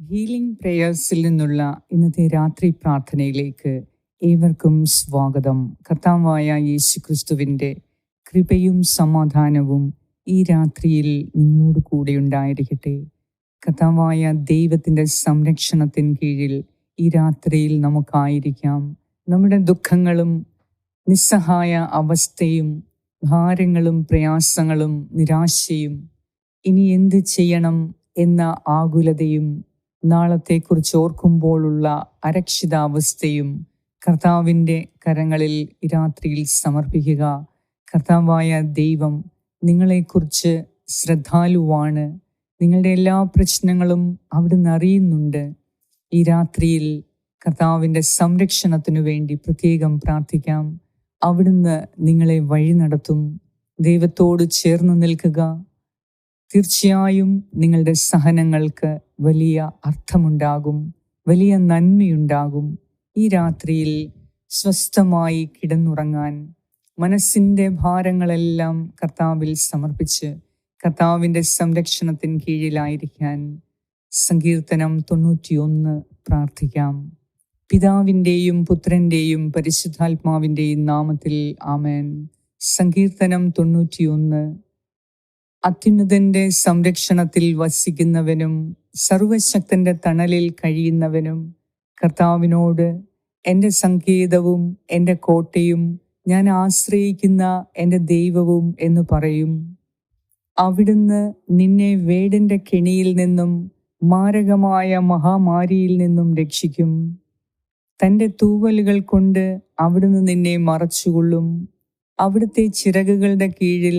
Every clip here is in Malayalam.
ഹീലിംഗ് പ്രേയേഴ്സിൽ നിന്നുള്ള ഇന്നത്തെ രാത്രി പ്രാർത്ഥനയിലേക്ക് ഏവർക്കും സ്വാഗതം. കർത്താവായ യേശു ക്രിസ്തുവിന്റെ കൃപയും സമാധാനവും ഈ രാത്രിയിൽ നിങ്ങളോട് കൂടെ ഉണ്ടായിരിക്കട്ടെ. കർത്താവായ ദൈവത്തിന്റെ സംരക്ഷണത്തിന് കീഴിൽ ഈ രാത്രിയിൽ നമുക്കായിരിക്കാം. നമ്മുടെ ദുഃഖങ്ങളും നിസ്സഹായ അവസ്ഥയും ഭാരങ്ങളും പ്രയാസങ്ങളും നിരാശയും ഇനി എന്ത് ചെയ്യണം എന്ന ആകുലതയും നാളത്തെക്കുറിച്ച് ഓർക്കുമ്പോഴുള്ള അരക്ഷിതാവസ്ഥയും കർത്താവിന്റെ കരങ്ങളിൽ രാത്രിയിൽ സമർപ്പിക്കുക. കർത്താവായ ദൈവം നിങ്ങളെക്കുറിച്ച് ശ്രദ്ധാലുവാണ്. നിങ്ങളുടെ എല്ലാ പ്രശ്നങ്ങളും അവിടുന്ന് അറിയുന്നുണ്ട്. ഈ രാത്രിയിൽ കർത്താവിന്റെ സംരക്ഷണത്തിനു വേണ്ടി പ്രത്യേകം പ്രാർത്ഥിക്കാം. അവിടുന്ന് നിങ്ങളെ വഴി നടത്തും. ദൈവത്തോട് ചേർന്ന് നിൽക്കുക. തീർച്ചയായും നിങ്ങളുടെ സഹനങ്ങൾക്ക് വലിയ അർത്ഥമുണ്ടാകും വലിയ നന്മയുണ്ടാകും. ഈ രാത്രിയിൽ സ്വസ്ഥമായി കിടന്നുറങ്ങാൻ മനസ്സിന്റെ ഭാരങ്ങളെല്ലാം കർത്താവിൽ സമർപ്പിച്ച് കർത്താവിന്റെ സംരക്ഷണത്തിന് കീഴിലായിരിക്കാൻ സങ്കീർത്തനം തൊണ്ണൂറ്റിയൊന്ന് പ്രാർത്ഥിക്കാം. പിതാവിന്റെയും പുത്രന്റെയും പരിശുദ്ധാത്മാവിന്റെയും നാമത്തിൽ ആമേൻ. സങ്കീർത്തനം തൊണ്ണൂറ്റിയൊന്ന് അത്യുന്നതന്റെ സംരക്ഷണത്തിൽ വസിക്കുന്നവനും സർവശക്തന്റെ തണലിൽ കഴിയുന്നവനും കർത്താവിനോട് എന്റെ സങ്കേതവും എന്റെ കോട്ടയും ഞാൻ ആശ്രയിക്കുന്ന എന്റെ ദൈവവും എന്ന് പറയും. അവിടുന്ന് നിന്നെ വേടന്റെ കെണിയിൽ നിന്നും മാരകമായ മഹാമാരിയിൽ നിന്നും രക്ഷിക്കും. തന്റെ തൂവലുകൾ കൊണ്ട് അവിടുന്ന് നിന്നെ മറച്ചുകൊള്ളും. അവിടുത്തെ ചിറകുകളുടെ കീഴിൽ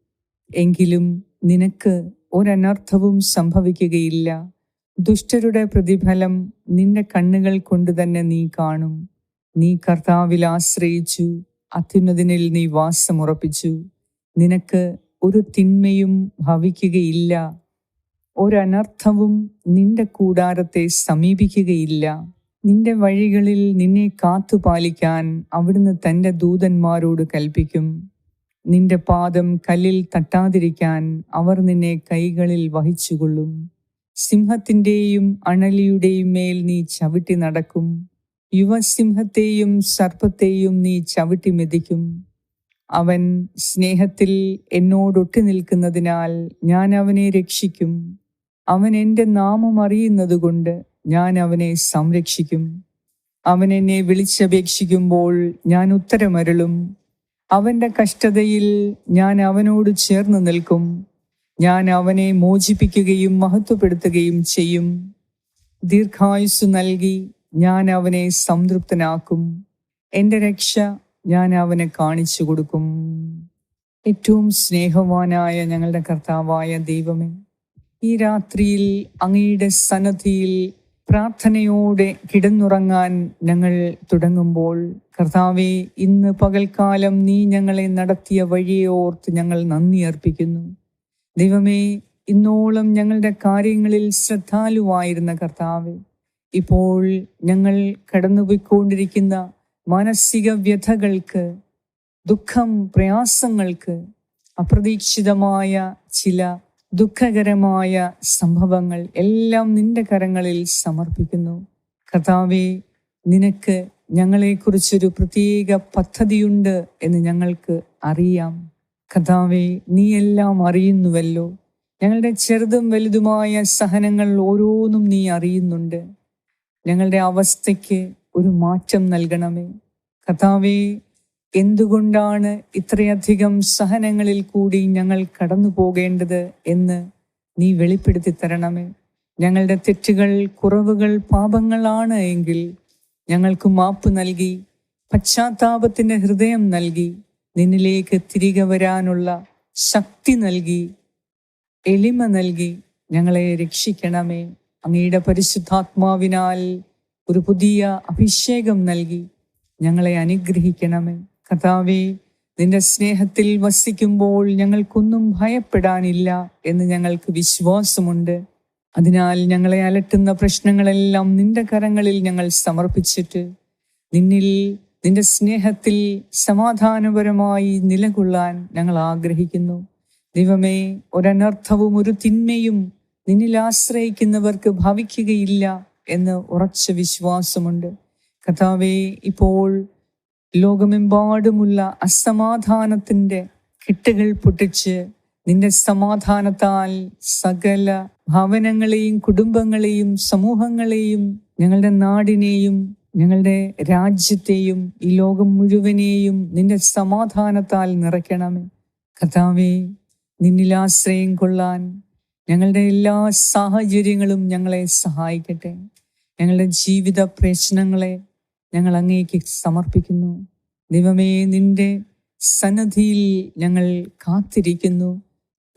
എങ്കിലും നിനക്ക് ഒരനർത്ഥവും സംഭവിക്കുകയില്ല. ദുഷ്ടരുടെ പ്രതിഫലം നിന്റെ കണ്ണുകൾ കൊണ്ട് തന്നെ നീ കാണും. നീ കർത്താവിൽ ആശ്രയിച്ചു അത്യുന്നതിനിൽ നീ വാസമുറപ്പിച്ചു. നിനക്ക് ഒരു തിന്മയും ഭവിക്കുകയില്ല. ഒരനർത്ഥവും നിന്റെ കൂടാരത്തെ സമീപിക്കുകയില്ല. നിന്റെ വഴികളിൽ നിന്നെ കാത്തുപാലിക്കാൻ അവിടുന്ന് തന്റെ ദൂതന്മാരോട് കൽപ്പിക്കും. നിന്റെ പാദം കല്ലിൽ തട്ടാതിരിക്കാൻ അവർ നിന്നെ കൈകളിൽ വഹിച്ചുകൊള്ളും. സിംഹത്തിന്റെയും അണലിയുടെയും മേൽ നീ ചവിട്ടി നടക്കും. യുവസിംഹത്തെയും സർപ്പത്തെയും നീ ചവിട്ടി മെതിക്കും. അവൻ സ്നേഹത്തിൽ എന്നോടൊട്ടി നിൽക്കുന്നതിനാൽ ഞാൻ അവനെ രക്ഷിക്കും. അവൻ എന്റെ നാമം അറിയുന്നതുകൊണ്ട് ഞാൻ അവനെ സംരക്ഷിക്കും. അവൻ എന്നെ വിളിച്ചപേക്ഷിക്കുമ്പോൾ ഞാൻ ഉത്തരമരുളും. അവന്റെ കഷ്ടതയിൽ ഞാൻ അവനോട് ചേർന്ന് നിൽക്കും. ഞാൻ അവനെ മോചിപ്പിക്കുകയും മഹത്വപ്പെടുത്തുകയും ചെയ്യും. ദീർഘായുസ് നൽകി ഞാൻ അവനെ സംതൃപ്തനാക്കും. എന്റെ രക്ഷ ഞാൻ അവനെ കാണിച്ചു കൊടുക്കും. ഏറ്റവും സ്നേഹവാനായ ഞങ്ങളുടെ കർത്താവായ ദൈവമേ ഈ രാത്രിയിൽ അങ്ങയുടെ സന്നദ്ധിയിൽ പ്രാർത്ഥനയോടെ കിടന്നുറങ്ങാൻ ഞങ്ങൾ തുടങ്ങുമ്പോൾ കർത്താവെ ഇന്ന് പകൽക്കാലം നീ ഞങ്ങളെ നടത്തിയ വഴിയെ ഓർത്ത് ഞങ്ങൾ നന്ദി അർപ്പിക്കുന്നു. ദൈവമേ ഇന്നോളം ഞങ്ങളുടെ കാര്യങ്ങളിൽ ശ്രദ്ധാലുവായിരുന്ന കർത്താവ് ഇപ്പോൾ ഞങ്ങൾ കടന്നുപോയിക്കൊണ്ടിരിക്കുന്ന മാനസിക വ്യഥകൾക്ക് ദുഃഖം പ്രയാസങ്ങൾക്ക് അപ്രതീക്ഷിതമായ ചില ദുഃഖകരമായ സംഭവങ്ങൾ എല്ലാം നിന്റെ കരങ്ങളിൽ സമർപ്പിക്കുന്നു. കർത്താവെ നിനക്ക് ഞങ്ങളെക്കുറിച്ചൊരു പ്രത്യേക പദ്ധതിയുണ്ട് എന്ന് ഞങ്ങൾക്ക് അറിയാം. കർത്താവെ നീ എല്ലാം അറിയുന്നുവല്ലോ. ഞങ്ങളുടെ ചെറുതും വലുതുമായ സഹനങ്ങൾ ഓരോന്നും നീ അറിയുന്നുണ്ട്. ഞങ്ങളുടെ അവസ്ഥയ്ക്ക് ഒരു മാറ്റം നൽകണമേ. കഥാവേ എന്തുകൊണ്ടാണ് ഇത്രയധികം സഹനങ്ങളിൽ കൂടി ഞങ്ങൾ കടന്നു പോകേണ്ടത് എന്ന് നീ വെളിപ്പെടുത്തി തരണമേ? ഞങ്ങളുടെ തെറ്റുകൾ കുറവുകൾ പാപങ്ങളാണ് എങ്കിൽ ഞങ്ങൾക്ക് മാപ്പ് നൽകി പശ്ചാത്താപത്തിന്റെ ഹൃദയം നൽകി നിന്നിലേക്ക് തിരികെ വരാനുള്ള ശക്തി നൽകി എളിമ നൽകി ഞങ്ങളെ രക്ഷിക്കണമേ. അങ്ങയുടെ പരിശുദ്ധാത്മാവിനാൽ ഒരു പുതിയ അഭിഷേകം നൽകി ഞങ്ങളെ അനുഗ്രഹിക്കണമേ. കഥാവേ നിന്റെ സ്നേഹത്തിൽ വസിക്കുമ്പോൾ ഞങ്ങൾക്കൊന്നും ഭയപ്പെടാനില്ല എന്ന് ഞങ്ങൾക്ക് വിശ്വാസമുണ്ട്. അതിനാൽ ഞങ്ങളെ അലട്ടുന്ന പ്രശ്നങ്ങളെല്ലാം നിന്റെ കരങ്ങളിൽ ഞങ്ങൾ സമർപ്പിച്ചിട്ട് നിന്നിൽ നിന്റെ സ്നേഹത്തിൽ സമാധാനപരമായി നിലകൊള്ളാൻ ഞങ്ങൾ ആഗ്രഹിക്കുന്നു. ദൈവമേ ഒരനർത്ഥവും ഒരു തിന്മയും നിന്നിൽ ആശ്രയിക്കുന്നവർക്ക് ഭവിക്കുകയില്ല എന്ന് ഉറച്ച വിശ്വാസമുണ്ട്. കഥാവേ ഇപ്പോൾ ലോകമെമ്പാടുമുള്ള അസമാധാനത്തിന്റെ കിട്ടുകൾ പൊട്ടിച്ച് നിന്റെ സമാധാനത്താൽ സകല ഭവനങ്ങളെയും കുടുംബങ്ങളെയും സമൂഹങ്ങളെയും ഞങ്ങളുടെ നാടിനെയും ഞങ്ങളുടെ രാജ്യത്തെയും ഈ ലോകം മുഴുവനെയും നിന്റെ സമാധാനത്താൽ നിറയ്ക്കണമേ. കഥാവേ നിന്നിൽ ആശ്രയം കൊള്ളാൻ ഞങ്ങളുടെ എല്ലാ സാഹചര്യങ്ങളും ഞങ്ങളെ സഹായിക്കട്ടെ. ഞങ്ങളുടെ ജീവിത പ്രശ്നങ്ങളെ ഞങ്ങൾ അങ്ങേക്ക് സമർപ്പിക്കുന്നു. ദൈവമേ നിന്റെ സന്നദ്ധിയിൽ ഞങ്ങൾ കാത്തിരിക്കുന്നു.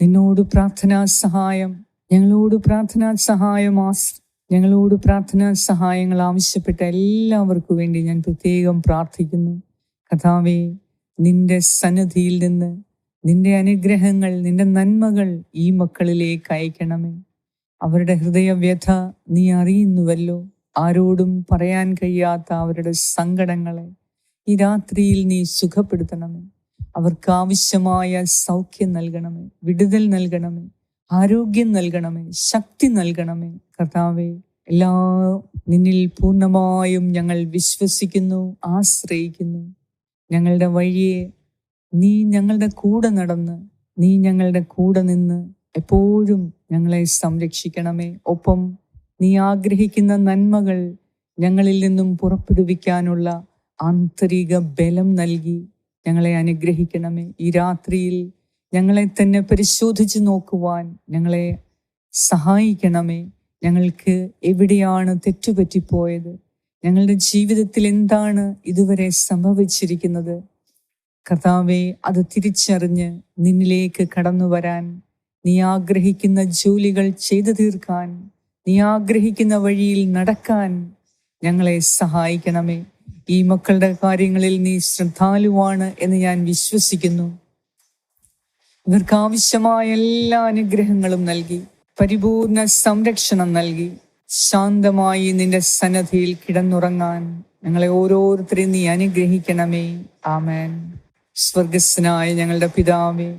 നിന്നോട് പ്രാർത്ഥനാ സഹായം ഞങ്ങളോട് പ്രാർത്ഥനാ സഹായം ഞങ്ങളോട് പ്രാർത്ഥനാ സഹായങ്ങൾ ആവശ്യപ്പെട്ട എല്ലാവർക്കും വേണ്ടി ഞാൻ പ്രത്യേകം പ്രാർത്ഥിക്കുന്നു. കഥാവേ നിന്റെ സന്നദ്ധിയിൽ നിന്ന് നിന്റെ അനുഗ്രഹങ്ങൾ നിന്റെ നന്മകൾ ഈ മക്കളിലേക്ക് അയക്കണമേ. അവരുടെ ഹൃദയവ്യഥ നീ അറിയുന്നുവല്ലോ. ആരോടും പറയാൻ കഴിയാത്ത അവരുടെ സങ്കടങ്ങളെ ഈ രാത്രിയിൽ നീ സുഖപ്പെടുത്തണമേ. അവർക്ക് ആവശ്യമായ സൗഖ്യം നൽകണമേ വിടുതൽ നൽകണമേ ആരോഗ്യം നൽകണമേ ശക്തി നൽകണമേ. കർത്താവേ എല്ലാ നിന്നിൽ പൂർണമായും ഞങ്ങൾ വിശ്വസിക്കുന്നു ആശ്രയിക്കുന്നു. ഞങ്ങളുടെ വഴിയെ നീ ഞങ്ങളുടെ കൂടെ നടന്ന് നീ ഞങ്ങളുടെ കൂടെ നിന്ന് എപ്പോഴും ഞങ്ങളെ സംരക്ഷിക്കണമേ. ഒപ്പം നീ ആഗ്രഹിക്കുന്ന നന്മകൾ ഞങ്ങളിൽ നിന്നും പുറപ്പെടുവിക്കാനുള്ള ആന്തരിക ബലം നൽകി. ഞങ്ങളെ അനുഗ്രഹിക്കണമേ. ഈ രാത്രിയിൽ ഞങ്ങളെ തന്നെ പരിശോധിച്ച് നോക്കുവാൻ ഞങ്ങളെ സഹായിക്കണമേ. ഞങ്ങൾക്ക് എവിടെയാണ് തെറ്റുപറ്റിപ്പോയത്? ഞങ്ങളുടെ ജീവിതത്തിൽ എന്താണ് ഇതുവരെ സംഭവിച്ചിരിക്കുന്നത്? കർത്താവെ അത് തിരിച്ചറിഞ്ഞ് നിന്നിലേക്ക് കടന്നു വരാൻ നീ ആഗ്രഹിക്കുന്ന ജോലികൾ ചെയ്തു തീർക്കാൻ നീ ആഗ്രഹിക്കുന്ന വഴിയിൽ നടക്കാൻ ഞങ്ങളെ സഹായിക്കണമേ. ഈ മക്കളുടെ കാര്യങ്ങളിൽ നീ ശ്രദ്ധാലുവാണ് എന്ന് ഞാൻ വിശ്വസിക്കുന്നു. ഇവർക്ക് ആവശ്യമായ എല്ലാ അനുഗ്രഹങ്ങളും നൽകി പരിപൂർണ സംരക്ഷണം നൽകി ശാന്തമായി നിന്റെ സന്നദ്ധിയിൽ കിടന്നുറങ്ങാൻ ഞങ്ങളെ ഓരോരുത്തരെയും നീ അനുഗ്രഹിക്കണമേ. ആമേൻ. സ്വർഗസ്സനായ ഞങ്ങളുടെ പിതാവേ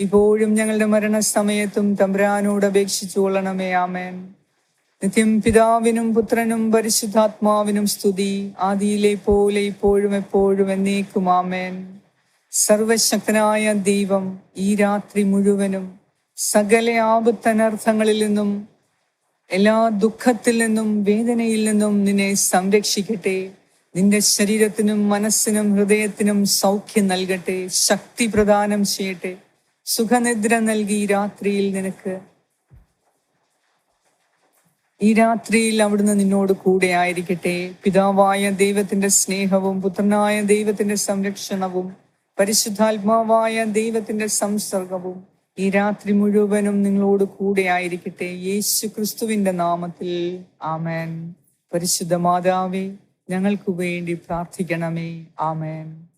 ഇപ്പോഴും ഞങ്ങളുടെ മരണസമയത്തും തമ്പ്രാനോട് അപേക്ഷിച്ചു കൊള്ളണമേ ആമേൻ. നിത്യം പിതാവിനും പുത്രനും പരിശുദ്ധാത്മാവിനും സ്തുതി. ആദിയിലെ പോലെ ഇപ്പോഴും എപ്പോഴും എന്നേക്കും ആമേൻ. സർവശക്തനായ ദൈവം ഈ രാത്രി മുഴുവനും സകല ആപത്തനർത്ഥങ്ങളിൽ നിന്നും എല്ലാ ദുഃഖത്തിൽ നിന്നും വേദനയിൽ നിന്നും നിന്നെ സംരക്ഷിക്കട്ടെ. നിന്റെ ശരീരത്തിനും മനസ്സിനും ഹൃദയത്തിനും സൗഖ്യം നൽകട്ടെ ശക്തി പ്രദാനം ചെയ്യട്ടെ. സുഖനിദ്ര നൽകി ഈ രാത്രിയിൽ നിനക്ക്. ഈ രാത്രിയിൽ അവിടുന്ന് നിന്നോട് കൂടെ ആയിരിക്കട്ടെ. പിതാവായ ദൈവത്തിന്റെ സ്നേഹവും പുത്രനായ ദൈവത്തിന്റെ സംരക്ഷണവും പരിശുദ്ധാത്മാവായ ദൈവത്തിന്റെ സംസർഗവും ഈ രാത്രി മുഴുവനും നിങ്ങളോട് കൂടെ ആയിരിക്കട്ടെ. യേശു ക്രിസ്തുവിന്റെ നാമത്തിൽ. ആമേൻ. പരിശുദ്ധ മാതാവേ ഞങ്ങൾക്ക് വേണ്ടി പ്രാർത്ഥിക്കണമേ. ആമേൻ.